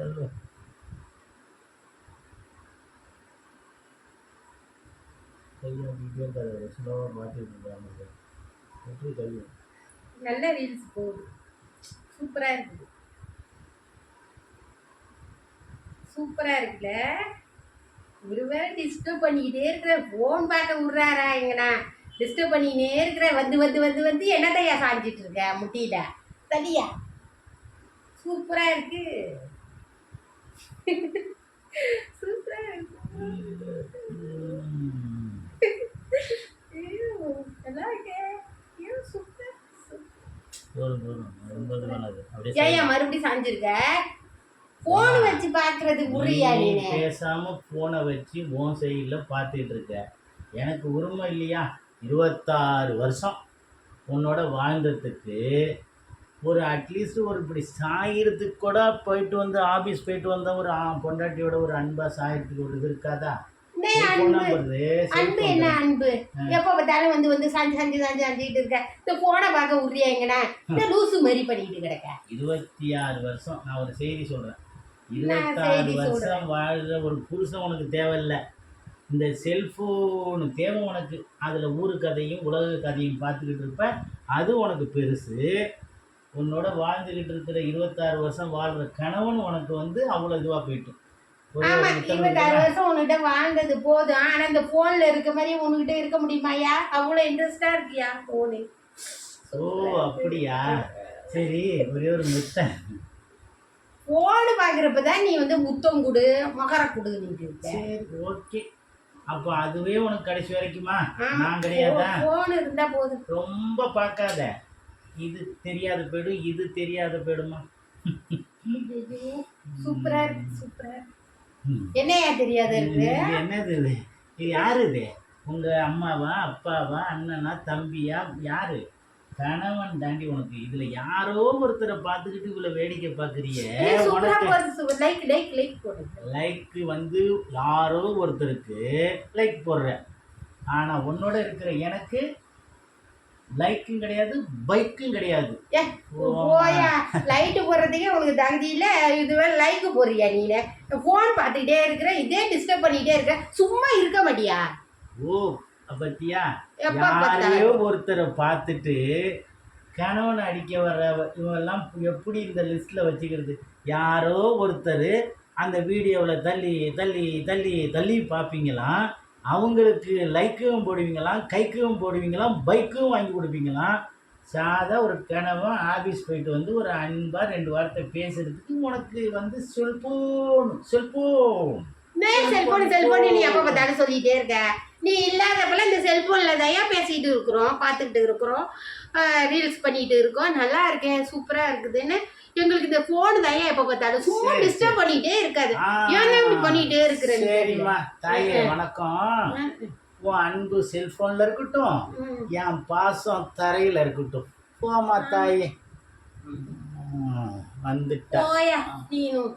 சொல்லு கையை அப்படியே இருக்காது ஸ்லோவாக மாற்றிட்டு இருக்காங்க எப்படி கையை நல்ல ரீல்ஸ் போகுது சூப்பரா இருக்குது. சூப்பரா இருக்குல்ல? ஒரு வேளை டிஸ்டர்ப் பண்ணிக்கிட்டே இருக்கிற ஃபோன் பார்க்க விட்றாரா எங்கண்ணா? டிஸ்டர்ப் பண்ணிக்கிட்டே இருக்கிற வந்து வந்து வந்து வந்து என்னத்தையா சாஞ்சிட்டு இருக்க முட்டியில? சரியா? சூப்பரா இருக்கு. மறுபடியும் சாஞ்சிருக்க? போன் வச்சு பாக்குறது உரியா பேசாம போனை வச்சு உன் சைடில் பார்த்துட்டு இருக்க. எனக்கு உரிமை இல்லையா? இருபத்தாறு வருஷம் உன்னோட வாழ்ந்ததுக்கு ஒரு அட்லீஸ்ட் ஒரு இப்படி சாயறதுக்கு கூட போயிட்டு வந்து ஆபீஸ் போயிட்டு வந்த ஒரு பொண்டாட்டியோட ஒரு அன்பா சாயறதுக்கு ஒரு இது இருக்காதா? அன்பு என்ன அன்பு? எப்ப பார்த்தாலும் வந்து வந்து சாஞ்சு சாஞ்சு சாஞ்சு சாஞ்சிட்டு இருக்க. இந்த போனை பார்க்க உரியா எங்கண்ணா? இந்த லூசு மாதிரி பண்ணிட்டு கிடக்க. இருபத்தி ஆறு வருஷம். நான் ஒரு செய்தி சொல்றேன். இருபத்தாறு வருஷம்? வாழ்ற ஒரு புருஷன் உனக்கு தேவையில்ல. இந்த செல்ஃபோனு தேவை உனக்கு. அதில் ஊரு கதையும் உலக கதையும் பார்த்துக்கிட்டு இருப்ப. அது உனக்கு பெருசு. உன்னோட வாழ்ந்துக்கிட்டு இருக்கிற இருபத்தாறு வருஷம் வாழ்கிற கணவன் உனக்கு வந்து அவ்வளோ இதுவாக போயிட்டு. ஆமா இருபத்தாறு வருஷம் உன்கிட்ட வாழ்ந்தது போதும். ஆனா இந்த போன்ல இருக்க மாதிரி உன்கிட்ட இருக்க முடியுமாயா அவ்வளவு இன்ட்ரெஸ்டா இருக்கியா போனு ஓ அப்படியா? சரி ஒரே ஒரு முத்தம் போன் பாக்குறப்பதான் நீ வந்து முத்தம் கொடு மகர இருக்க. சரி ஓகே அப்போ அதுவே உனக்கு கடைசி வரைக்குமா? நான் கிடையாதா? போன் இருந்தா போதும். ரொம்ப பார்க்காத. இது தெரியாத போயிடும் இது தெரியாத போயிடுமா சூப்பரா இருக்கு சூப்பரா. என்னையா தெரியாத இருக்கு? என்னது இது? இது யாரு இது? உங்க அம்மாவா அப்பாவா அண்ணனா தம்பியா யாரு? கணவன் தாண்டி உனக்கு. இதுல யாரோ ஒருத்தரை பார்த்துக்கிட்டு இவ்வளவு வேடிக்கை சூப்பர் லைக் லைக் லைக் போடுங்க. லைக் வந்து யாரோ ஒருத்தருக்கு லைக் போடுற. ஆனா உன்னோட இருக்கிற எனக்கு லைக்கும் கிடையாது பைக்கும் கிடையாது. ஏ, போயா லைட்டு போடுறதுக்கே உனக்கு தகுதி இல்ல. இதுவே லைக் போடுறியா நீனு போன் பார்த்துக்கிட்டே இருக்கிற இதே டிஸ்டர்ப் பண்ணிட்டே இருக்க சும்மா இருக்க மாட்டியா? ஓ பத்தியா யாரையோ. ஒருத்தரை பார்த்துட்டு கணவன் அடிக்க வர்ற இவெல்லாம் எப்படி இந்த லிஸ்ட்ல வச்சுக்கிறது? யாரோ ஒருத்தர் அந்த வீடியோவில் தள்ளி தள்ளி தள்ளி தள்ளி பார்ப்பீங்களாம். அவங்களுக்கு லைக்கும் போடுவீங்களாம் கைக்கும் போடுவீங்களாம் பைக்கும் வாங்கி கொடுப்பீங்களாம் சாதா ஒரு கனவும் ஆஃபீஸ் போயிட்டு வந்து ஒரு அன்பாக ரெண்டு வார்த்தை பேசுறதுக்கு உனக்கு வந்து செல்போன் செல்போன். செல்போன் செல்போன் நீ எப்போ பார்த்தாலும் சொல்லிகிட்டே இருக்க. நீ இல்லாதப்பல இந்த செல்போன்ல தான் பேசிட்டு இருக்கிறோம் பார்த்துக்கிட்டு இருக்கிறோம். ரீல்ஸ் பண்ணிட்டு இருக்கோம். நல்லா இருக்கேன் சூப்பரா இருக்குதுன்னு. எங்களுக்கு இந்த போன் தான் எப்ப பார்த்தாலும். சும்மா டிஸ்டர்ப் பண்ணிட்டே இருக்காது. ஏன்னா இப்படி பண்ணிட்டே இருக்கிற நீ? சரிம்மா. தாயே வணக்கம். உன் அன்பு செல்போன்ல இருக்கட்டும். என் பாசம் தரையில இருக்கட்டும். போமா தாயே. வந்துட்டா. நீனும்.